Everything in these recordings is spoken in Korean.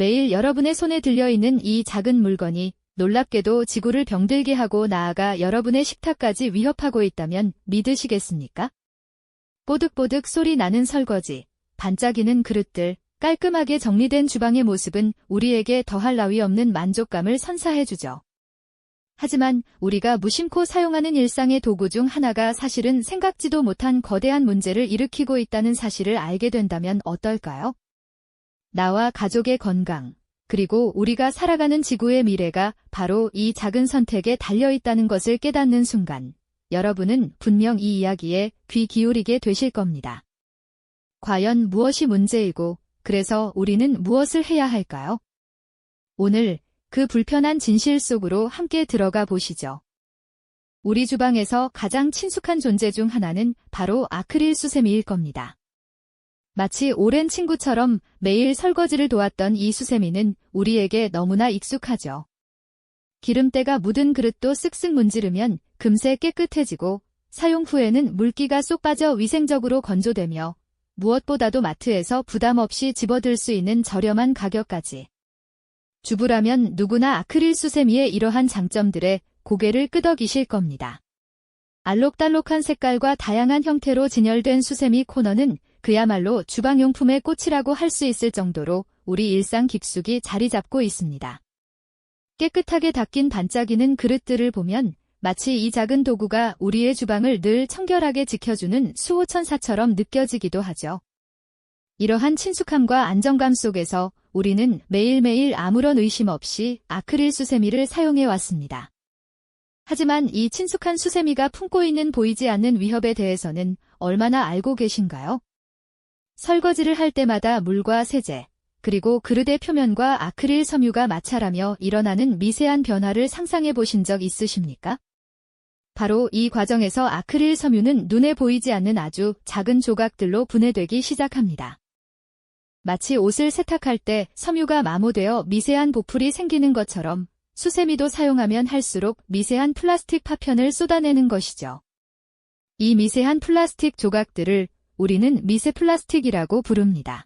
매일 여러분의 손에 들려있는 이 작은 물건이 놀랍게도 지구를 병들게 하고 나아가 여러분의 식탁까지 위협하고 있다면 믿으시겠습니까? 뽀득뽀득 소리 나는 설거지, 반짝이는 그릇들, 깔끔하게 정리된 주방의 모습은 우리에게 더할 나위 없는 만족감을 선사해주죠. 하지만 우리가 무심코 사용하는 일상의 도구 중 하나가 사실은 생각지도 못한 거대한 문제를 일으키고 있다는 사실을 알게 된다면 어떨까요? 나와 가족의 건강, 그리고 우리가 살아가는 지구의 미래가 바로 이 작은 선택에 달려있다는 것을 깨닫는 순간, 여러분은 분명 이 이야기에 귀 기울이게 되실 겁니다. 과연 무엇이 문제이고, 그래서 우리는 무엇을 해야 할까요? 오늘 그 불편한 진실 속으로 함께 들어가 보시죠. 우리 주방에서 가장 친숙한 존재 중 하나는 바로 아크릴 수세미일 겁니다. 마치 오랜 친구처럼 매일 설거지를 도왔던 이 수세미는 우리에게 너무나 익숙하죠. 기름때가 묻은 그릇도 쓱쓱 문지르면 금세 깨끗해지고 사용 후에는 물기가 쏙 빠져 위생적으로 건조되며 무엇보다도 마트에서 부담 없이 집어들 수 있는 저렴한 가격까지. 주부라면 누구나 아크릴 수세미의 이러한 장점들에 고개를 끄덕이실 겁니다. 알록달록한 색깔과 다양한 형태로 진열된 수세미 코너는 그야말로 주방용품의 꽃이라고 할 수 있을 정도로 우리 일상 깊숙이 자리 잡고 있습니다. 깨끗하게 닦인 반짝이는 그릇들을 보면 마치 이 작은 도구가 우리의 주방을 늘 청결하게 지켜주는 수호천사처럼 느껴지기도 하죠. 이러한 친숙함과 안정감 속에서 우리는 매일매일 아무런 의심 없이 아크릴 수세미를 사용해 왔습니다. 하지만 이 친숙한 수세미가 품고 있는 보이지 않는 위협에 대해서는 얼마나 알고 계신가요? 설거지를 할 때마다 물과 세제, 그리고 그릇의 표면과 아크릴 섬유가 마찰하며 일어나는 미세한 변화를 상상해 보신 적 있으십니까? 바로 이 과정에서 아크릴 섬유는 눈에 보이지 않는 아주 작은 조각들로 분해되기 시작합니다. 마치 옷을 세탁할 때 섬유가 마모되어 미세한 보풀이 생기는 것처럼 수세미도 사용하면 할수록 미세한 플라스틱 파편을 쏟아내는 것이죠. 이 미세한 플라스틱 조각들을 우리는 미세 플라스틱이라고 부릅니다.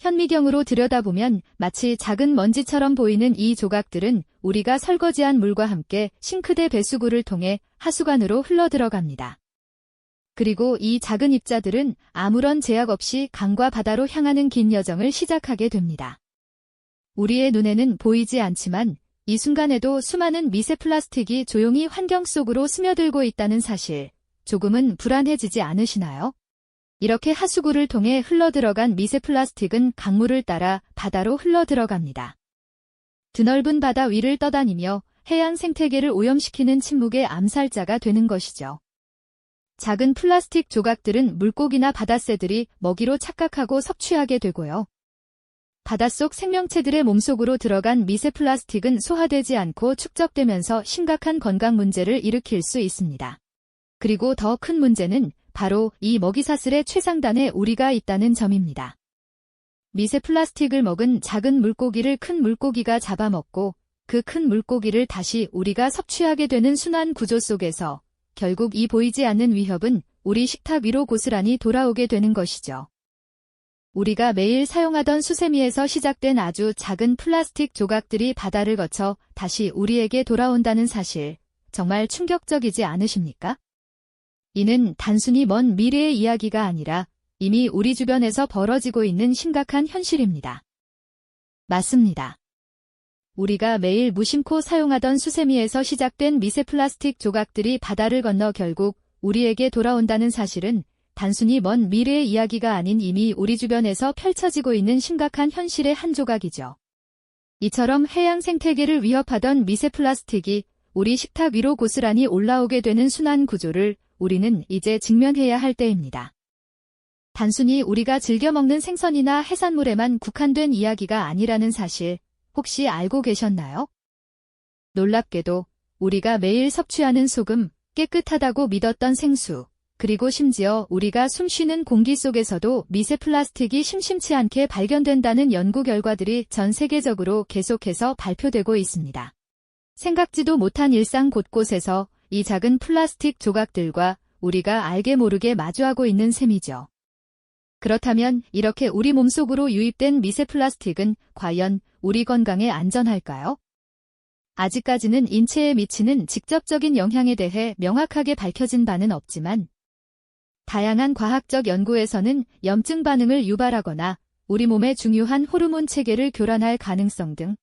현미경으로 들여다보면 마치 작은 먼지처럼 보이는 이 조각들은 우리가 설거지한 물과 함께 싱크대 배수구를 통해 하수관으로 흘러들어갑니다. 그리고 이 작은 입자들은 아무런 제약 없이 강과 바다로 향하는 긴 여정을 시작하게 됩니다. 우리의 눈에는 보이지 않지만 이 순간에도 수많은 미세 플라스틱이 조용히 환경 속으로 스며들고 있다는 사실, 조금은 불안해지지 않으시나요? 이렇게 하수구를 통해 흘러들어간 미세 플라스틱은 강물을 따라 바다로 흘러들어갑니다. 드넓은 바다 위를 떠다니며 해양 생태계를 오염시키는 침묵의 암살자가 되는 것이죠. 작은 플라스틱 조각들은 물고기나 바다새들이 먹이로 착각하고 섭취하게 되고요. 바닷속 생명체들의 몸속으로 들어간 미세 플라스틱은 소화되지 않고 축적되면서 심각한 건강 문제를 일으킬 수 있습니다. 그리고 더 큰 문제는 바로 이 먹이사슬의 최상단에 우리가 있다는 점입니다. 미세 플라스틱을 먹은 작은 물고기를 큰 물고기가 잡아먹고 그 큰 물고기를 다시 우리가 섭취하게 되는 순환 구조 속에서 결국 이 보이지 않는 위협은 우리 식탁 위로 고스란히 돌아오게 되는 것이죠. 우리가 매일 사용하던 수세미에서 시작된 아주 작은 플라스틱 조각들이 바다를 거쳐 다시 우리에게 돌아온다는 사실, 정말 충격적이지 않으십니까? 이는 단순히 먼 미래의 이야기가 아니라 이미 우리 주변에서 벌어지고 있는 심각한 현실입니다. 맞습니다. 우리가 매일 무심코 사용하던 수세미에서 시작된 미세 플라스틱 조각들이 바다를 건너 결국 우리에게 돌아온다는 사실은 단순히 먼 미래의 이야기가 아닌 이미 우리 주변에서 펼쳐지고 있는 심각한 현실의 한 조각이죠. 이처럼 해양 생태계를 위협하던 미세 플라스틱이 우리 식탁 위로 고스란히 올라오게 되는 순환 구조를 우리는 이제 직면해야 할 때입니다. 단순히 우리가 즐겨 먹는 생선이나 해산물에만 국한된 이야기가 아니라는 사실 혹시 알고 계셨나요? 놀랍게도 우리가 매일 섭취하는 소금, 깨끗하다고 믿었던 생수, 그리고 심지어 우리가 숨쉬는 공기 속에서도 미세 플라스틱이 심심치 않게 발견된다는 연구 결과들이 전 세계적으로 계속해서 발표되고 있습니다. 생각지도 못한 일상 곳곳에서 이 작은 플라스틱 조각들과 우리가 알게 모르게 마주하고 있는 셈이죠. 그렇다면 이렇게 우리 몸속으로 유입된 미세 플라스틱은 과연 우리 건강에 안전할까요? 아직까지는 인체에 미치는 직접적인 영향에 대해 명확하게 밝혀진 바는 없지만 다양한 과학적 연구에서는 염증 반응을 유발하거나 우리 몸의 중요한 호르몬 체계를 교란할 가능성 등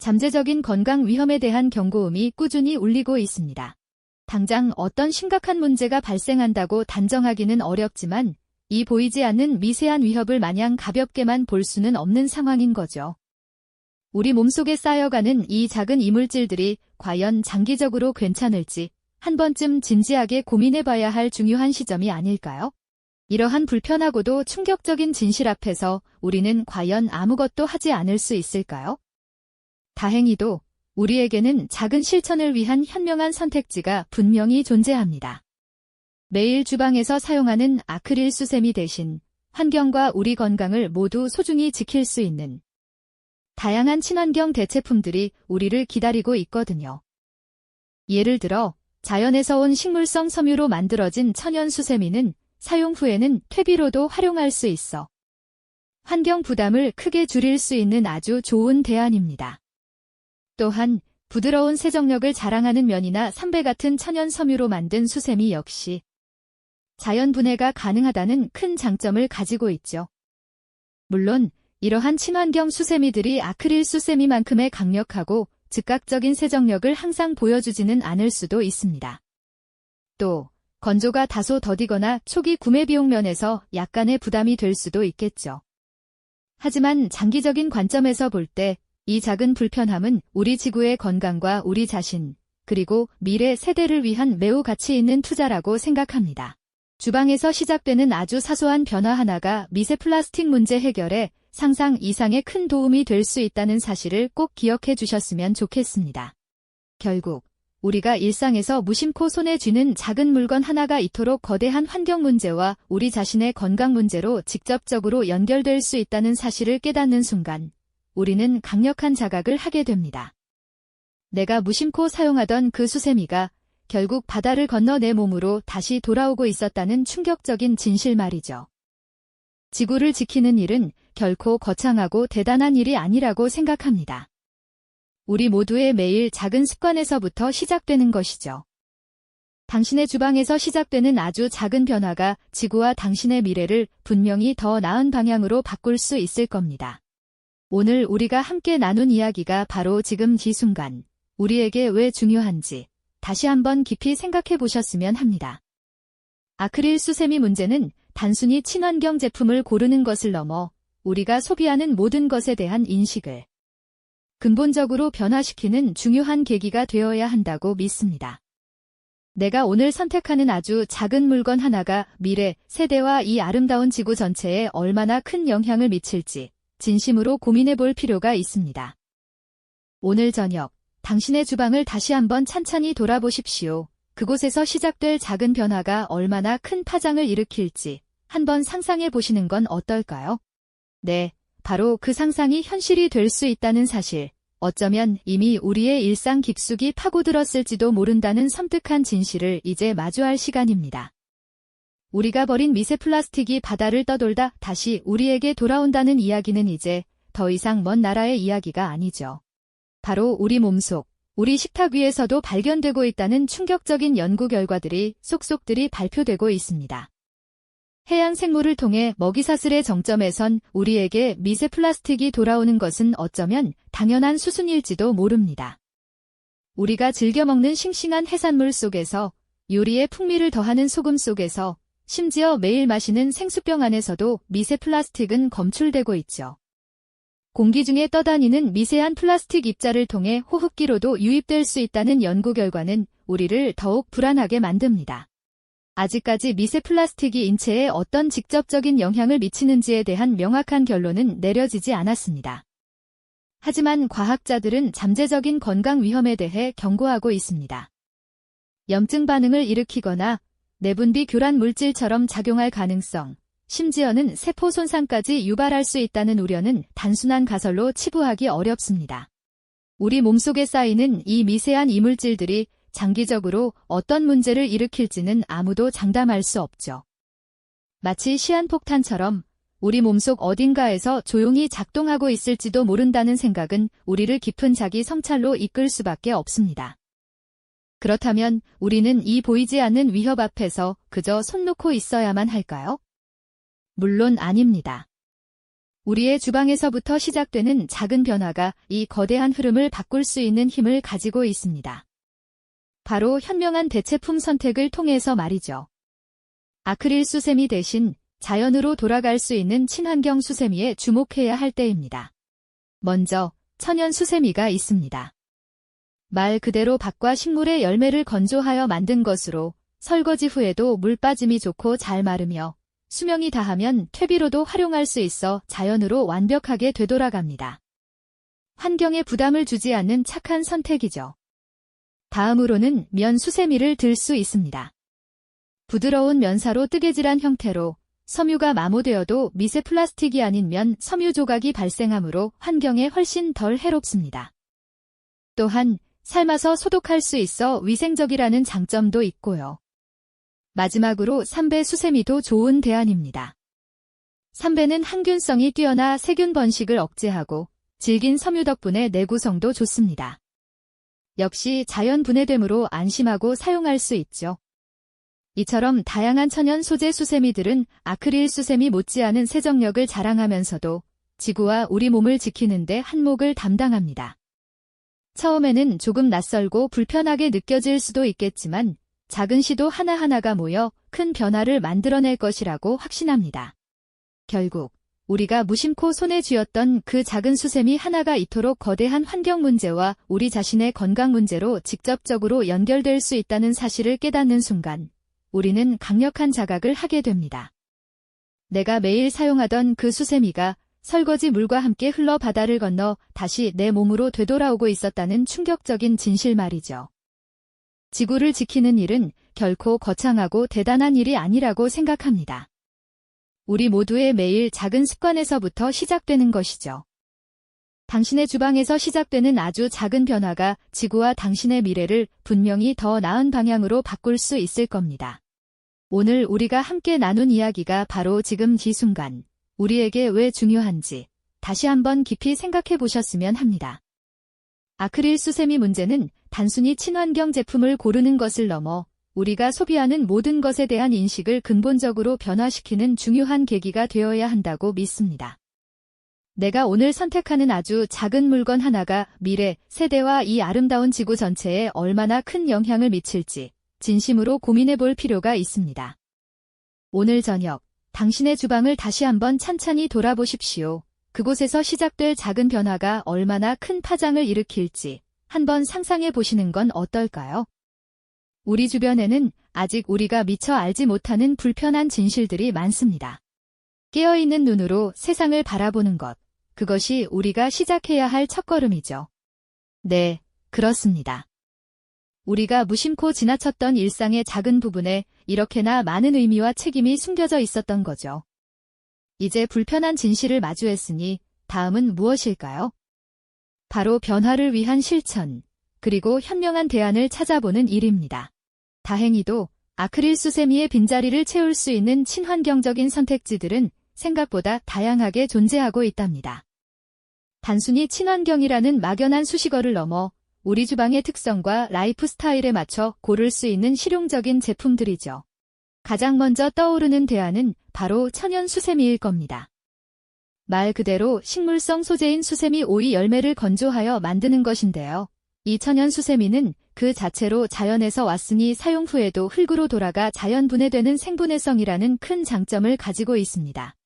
잠재적인 건강 위험에 대한 경고음이 꾸준히 울리고 있습니다. 당장 어떤 심각한 문제가 발생한다고 단정하기는 어렵지만 이 보이지 않는 미세한 위협을 마냥 가볍게만 볼 수는 없는 상황인 거죠. 우리 몸속에 쌓여가는 이 작은 이물질들이 과연 장기적으로 괜찮을지 한 번쯤 진지하게 고민해봐야 할 중요한 시점이 아닐까요? 이러한 불편하고도 충격적인 진실 앞에서 우리는 과연 아무것도 하지 않을 수 있을까요? 다행히도 우리에게는 작은 실천을 위한 현명한 선택지가 분명히 존재합니다. 매일 주방에서 사용하는 아크릴 수세미 대신 환경과 우리 건강을 모두 소중히 지킬 수 있는 다양한 친환경 대체품들이 우리를 기다리고 있거든요. 예를 들어 자연에서 온 식물성 섬유로 만들어진 천연 수세미는 사용 후에는 퇴비로도 활용할 수 있어 환경 부담을 크게 줄일 수 있는 아주 좋은 대안입니다. 또한 부드러운 세정력을 자랑하는 면이나 삼배 같은 천연 섬유로 만든 수세미 역시 자연 분해가 가능하다는 큰 장점을 가지고 있죠. 물론 이러한 친환경 수세미들이 아크릴 수세미만큼의 강력하고 즉각적인 세정력을 항상 보여주지는 않을 수도 있습니다. 또 건조가 다소 더디거나 초기 구매 비용 면에서 약간의 부담이 될 수도 있겠죠. 하지만 장기적인 관점에서 볼 때 이 작은 불편함은 우리 지구의 건강과 우리 자신, 그리고 미래 세대를 위한 매우 가치 있는 투자라고 생각합니다. 주방에서 시작되는 아주 사소한 변화 하나가 미세 플라스틱 문제 해결에 상상 이상의 큰 도움이 될 수 있다는 사실을 꼭 기억해 주셨으면 좋겠습니다. 결국 우리가 일상에서 무심코 손에 쥐는 작은 물건 하나가 이토록 거대한 환경 문제와 우리 자신의 건강 문제로 직접적으로 연결될 수 있다는 사실을 깨닫는 순간 우리는 강력한 자각을 하게 됩니다. 내가 무심코 사용하던 그 수세미가 결국 바다를 건너 내 몸으로 다시 돌아오고 있었다는 충격적인 진실 말이죠. 지구를 지키는 일은 결코 거창하고 대단한 일이 아니라고 생각합니다. 우리 모두의 매일 작은 습관에서부터 시작되는 것이죠. 당신의 주방에서 시작되는 아주 작은 변화가 지구와 당신의 미래를 분명히 더 나은 방향으로 바꿀 수 있을 겁니다. 오늘 우리가 함께 나눈 이야기가 바로 지금 이 순간 우리에게 왜 중요한지 다시 한번 깊이 생각해 보셨으면 합니다. 아크릴 수세미 문제는 단순히 친환경 제품을 고르는 것을 넘어 우리가 소비하는 모든 것에 대한 인식을 근본적으로 변화시키는 중요한 계기가 되어야 한다고 믿습니다. 내가 오늘 선택하는 아주 작은 물건 하나가 미래 세대와 이 아름다운 지구 전체에 얼마나 큰 영향을 미칠지 진심으로 고민해 볼 필요가 있습니다. 오늘 저녁 당신의 주방을 다시 한번 찬찬히 돌아보십시오. 그곳에서 시작될 작은 변화가 얼마나 큰 파장을 일으킬지 한번 상상해 보시는 건 어떨까요? 네, 바로 그 상상이 현실이 될 수 있다는 사실. 어쩌면 이미 우리의 일상 깊숙이 파고들었을지도 모른다는 섬뜩한 진실을 이제 마주할 시간입니다. 우리가 버린 미세 플라스틱이 바다를 떠돌다 다시 우리에게 돌아온다는 이야기는 이제 더 이상 먼 나라의 이야기가 아니죠. 바로 우리 몸속, 우리 식탁 위에서도 발견되고 있다는 충격적인 연구 결과들이 속속들이 발표되고 있습니다. 해양 생물을 통해 먹이사슬의 정점에선 우리에게 미세 플라스틱이 돌아오는 것은 어쩌면 당연한 수순일지도 모릅니다. 우리가 즐겨 먹는 싱싱한 해산물 속에서 요리에 풍미를 더하는 소금 속에서 심지어 매일 마시는 생수병 안에서도 미세 플라스틱은 검출되고 있죠. 공기 중에 떠다니는 미세한 플라스틱 입자를 통해 호흡기로도 유입될 수 있다는 연구 결과는 우리를 더욱 불안하게 만듭니다. 아직까지 미세 플라스틱이 인체에 어떤 직접적인 영향을 미치는지에 대한 명확한 결론은 내려지지 않았습니다. 하지만 과학자들은 잠재적인 건강 위험에 대해 경고하고 있습니다. 염증 반응을 일으키거나 내분비 교란 물질처럼 작용할 가능성, 심지어는 세포 손상까지 유발할 수 있다는 우려는 단순한 가설로 치부하기 어렵습니다. 우리 몸속에 쌓이는 이 미세한 이물질들이 장기적으로 어떤 문제를 일으킬지는 아무도 장담할 수 없죠. 마치 시한폭탄처럼 우리 몸속 어딘가에서 조용히 작동하고 있을지도 모른다는 생각은 우리를 깊은 자기 성찰로 이끌 수밖에 없습니다. 그렇다면 우리는 이 보이지 않는 위협 앞에서 그저 손 놓고 있어야만 할까요? 물론 아닙니다. 우리의 주방에서부터 시작되는 작은 변화가 이 거대한 흐름을 바꿀 수 있는 힘을 가지고 있습니다. 바로 현명한 대체품 선택을 통해서 말이죠. 아크릴 수세미 대신 자연으로 돌아갈 수 있는 친환경 수세미에 주목해야 할 때입니다. 먼저 천연 수세미가 있습니다. 말 그대로 밭과 식물의 열매를 건조하여 만든 것으로 설거지 후에도 물 빠짐이 좋고 잘 마르며 수명이 다하면 퇴비로도 활용할 수 있어 자연으로 완벽하게 되돌아갑니다. 환경에 부담을 주지 않는 착한 선택이죠. 다음으로는 면 수세미를 들 수 있습니다. 부드러운 면사로 뜨개질한 형태로 섬유가 마모되어도 미세 플라스틱이 아닌 면 섬유 조각이 발생하므로 환경에 훨씬 덜 해롭습니다. 또한 삶아서 소독할 수 있어 위생적이라는 장점도 있고요. 마지막으로 삼배 수세미도 좋은 대안입니다. 삼배는 항균성이 뛰어나 세균 번식을 억제하고 질긴 섬유 덕분에 내구성도 좋습니다. 역시 자연 분해되므로 안심하고 사용할 수 있죠. 이처럼 다양한 천연 소재 수세미들은 아크릴 수세미 못지않은 세정력을 자랑하면서도 지구와 우리 몸을 지키는데 한몫을 담당합니다. 처음에는 조금 낯설고 불편하게 느껴질 수도 있겠지만 작은 시도 하나하나가 모여 큰 변화를 만들어낼 것이라고 확신합니다. 결국 우리가 무심코 손에 쥐었던 그 작은 수세미 하나가 이토록 거대한 환경 문제와 우리 자신의 건강 문제로 직접적으로 연결될 수 있다는 사실을 깨닫는 순간 우리는 강력한 자각을 하게 됩니다. 내가 매일 사용하던 그 수세미가 설거지 물과 함께 흘러 바다를 건너 다시 내 몸으로 되돌아오고 있었다는 충격적인 진실 말이죠. 지구를 지키는 일은 결코 거창하고 대단한 일이 아니라고 생각합니다. 우리 모두의 매일 작은 습관에서부터 시작되는 것이죠. 당신의 주방에서 시작되는 아주 작은 변화가 지구와 당신의 미래를 분명히 더 나은 방향으로 바꿀 수 있을 겁니다. 오늘 우리가 함께 나눈 이야기가 바로 지금 이 순간 우리에게 왜 중요한지 다시 한번 깊이 생각해 보셨으면 합니다. 아크릴 수세미 문제는 단순히 친환경 제품을 고르는 것을 넘어 우리가 소비하는 모든 것에 대한 인식을 근본적으로 변화시키는 중요한 계기가 되어야 한다고 믿습니다. 내가 오늘 선택하는 아주 작은 물건 하나가 미래, 세대와 이 아름다운 지구 전체에 얼마나 큰 영향을 미칠지 진심으로 고민해 볼 필요가 있습니다. 오늘 저녁, 당신의 주방을 다시 한번 찬찬히 돌아보십시오. 그곳에서 시작될 작은 변화가 얼마나 큰 파장을 일으킬지 한번 상상해 보시는 건 어떨까요? 우리 주변에는 아직 우리가 미처 알지 못하는 불편한 진실들이 많습니다. 깨어있는 눈으로 세상을 바라보는 것, 그것이 우리가 시작해야 할 첫걸음이죠. 네, 그렇습니다. 우리가 무심코 지나쳤던 일상의 작은 부분에 이렇게나 많은 의미와 책임이 숨겨져 있었던 거죠. 이제 불편한 진실을 마주했으니 다음은 무엇일까요? 바로 변화를 위한 실천, 그리고 현명한 대안을 찾아보는 일입니다. 다행히도 아크릴 수세미의 빈자리를 채울 수 있는 친환경적인 선택지들은 생각보다 다양하게 존재하고 있답니다. 단순히 친환경이라는 막연한 수식어를 넘어 우리 주방의 특성과 라이프 스타일에 맞춰 고를 수 있는 실용적인 제품들이죠. 가장 먼저 떠오르는 대안은 바로 천연 수세미일 겁니다. 말 그대로 식물성 소재인 수세미 오이 열매를 건조하여 만드는 것인데요. 이 천연 수세미는 그 자체로 자연에서 왔으니 사용 후에도 흙으로 돌아가 자연 분해되는 생분해성이라는 큰 장점을 가지고 있습니다.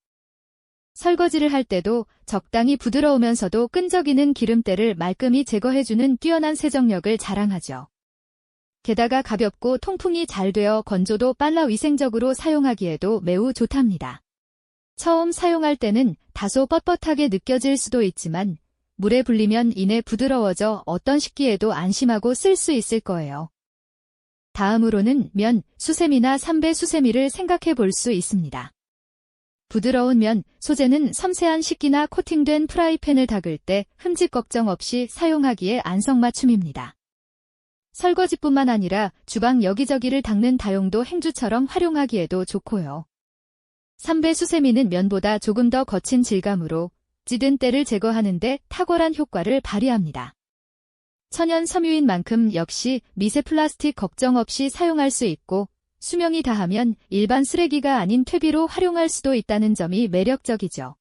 설거지를 할 때도 적당히 부드러우면서도 끈적이는 기름때를 말끔히 제거해주는 뛰어난 세정력을 자랑하죠. 게다가 가볍고 통풍이 잘 되어 건조도 빨라 위생적으로 사용하기에도 매우 좋답니다. 처음 사용할 때는 다소 뻣뻣하게 느껴질 수도 있지만 물에 불리면 이내 부드러워져 어떤 식기에도 안심하고 쓸 수 있을 거예요. 다음으로는 면, 수세미나 삼배 수세미를 생각해 볼 수 있습니다. 부드러운 면, 소재는 섬세한 식기나 코팅된 프라이팬을 닦을 때 흠집 걱정 없이 사용하기에 안성맞춤입니다. 설거지뿐만 아니라 주방 여기저기를 닦는 다용도 행주처럼 활용하기에도 좋고요. 삼배 수세미는 면보다 조금 더 거친 질감으로 찌든 때를 제거하는데 탁월한 효과를 발휘합니다. 천연 섬유인 만큼 역시 미세 플라스틱 걱정 없이 사용할 수 있고 수명이 다하면 일반 쓰레기가 아닌 퇴비로 활용할 수도 있다는 점이 매력적이죠.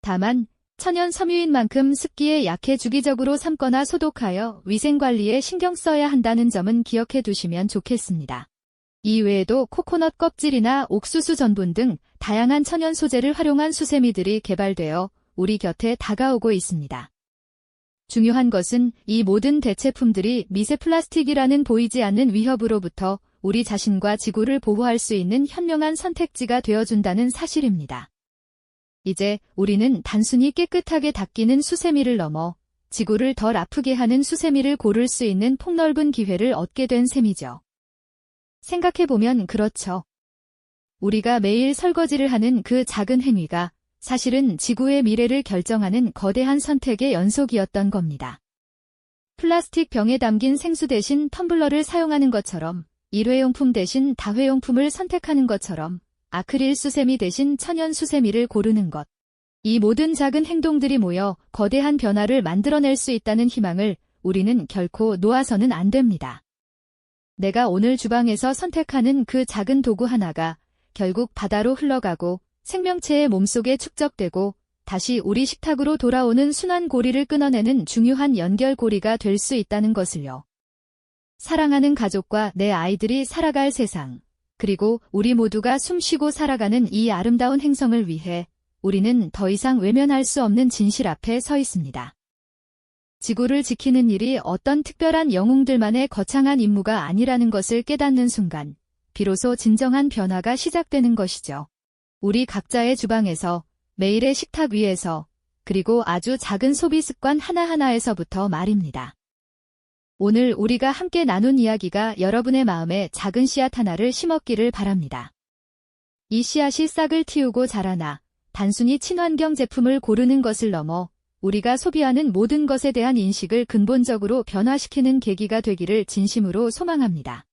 다만 천연 섬유인 만큼 습기에 약해 주기적으로 삶거나 소독하여 위생관리에 신경 써야 한다는 점은 기억해 두시면 좋겠습니다. 이외에도 코코넛 껍질이나 옥수수 전분 등 다양한 천연 소재를 활용한 수세미들이 개발되어 우리 곁에 다가오고 있습니다. 중요한 것은 이 모든 대체품들이 미세 플라스틱이라는 보이지 않는 위협으로부터 우리 자신과 지구를 보호할 수 있는 현명한 선택지가 되어준다는 사실입니다. 이제 우리는 단순히 깨끗하게 닦이는 수세미를 넘어 지구를 덜 아프게 하는 수세미를 고를 수 있는 폭넓은 기회를 얻게 된 셈이죠. 생각해보면 그렇죠. 우리가 매일 설거지를 하는 그 작은 행위가 사실은 지구의 미래를 결정하는 거대한 선택의 연속이었던 겁니다. 플라스틱 병에 담긴 생수 대신 텀블러를 사용하는 것처럼 일회용품 대신 다회용품을 선택하는 것처럼 아크릴 수세미 대신 천연 수세미를 고르는 것. 이 모든 작은 행동들이 모여 거대한 변화를 만들어낼 수 있다는 희망을 우리는 결코 놓아서는 안 됩니다. 내가 오늘 주방에서 선택하는 그 작은 도구 하나가 결국 바다로 흘러가고 생명체의 몸속에 축적되고 다시 우리 식탁으로 돌아오는 순환 고리를 끊어내는 중요한 연결고리가 될 수 있다는 것을요. 사랑하는 가족과 내 아이들이 살아갈 세상, 그리고 우리 모두가 숨쉬고 살아가는 이 아름다운 행성을 위해 우리는 더 이상 외면할 수 없는 진실 앞에 서 있습니다. 지구를 지키는 일이 어떤 특별한 영웅들만의 거창한 임무가 아니라는 것을 깨닫는 순간, 비로소 진정한 변화가 시작되는 것이죠. 우리 각자의 주방에서, 매일의 식탁 위에서, 그리고 아주 작은 소비 습관 하나하나에서부터 말입니다. 오늘 우리가 함께 나눈 이야기가 여러분의 마음에 작은 씨앗 하나를 심었기를 바랍니다. 이 씨앗이 싹을 틔우고 자라나 단순히 친환경 제품을 고르는 것을 넘어 우리가 소비하는 모든 것에 대한 인식을 근본적으로 변화시키는 계기가 되기를 진심으로 소망합니다.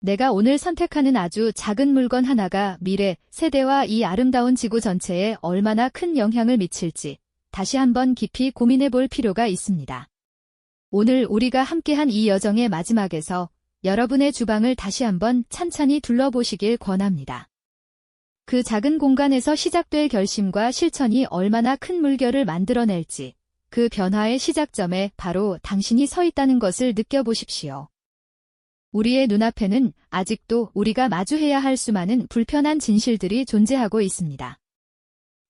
내가 오늘 선택하는 아주 작은 물건 하나가 미래 세대와 이 아름다운 지구 전체에 얼마나 큰 영향을 미칠지 다시 한번 깊이 고민해 볼 필요가 있습니다. 오늘 우리가 함께한 이 여정의 마지막에서 여러분의 주방을 다시 한번 찬찬히 둘러보시길 권합니다. 그 작은 공간에서 시작될 결심과 실천이 얼마나 큰 물결을 만들어낼지 그 변화의 시작점에 바로 당신이 서 있다는 것을 느껴보십시오. 우리의 눈앞에는 아직도 우리가 마주해야 할 수많은 불편한 진실들이 존재하고 있습니다.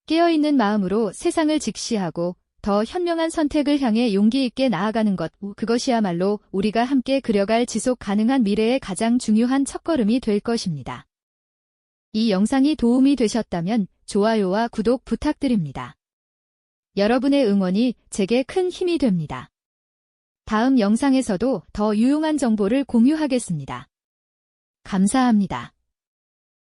깨어있는 마음으로 세상을 직시하고 더 현명한 선택을 향해 용기 있게 나아가는 것, 그것이야말로 우리가 함께 그려갈 지속 가능한 미래의 가장 중요한 첫걸음이 될 것입니다. 이 영상이 도움이 되셨다면 좋아요와 구독 부탁드립니다. 여러분의 응원이 제게 큰 힘이 됩니다. 다음 영상에서도 더 유용한 정보를 공유하겠습니다. 감사합니다.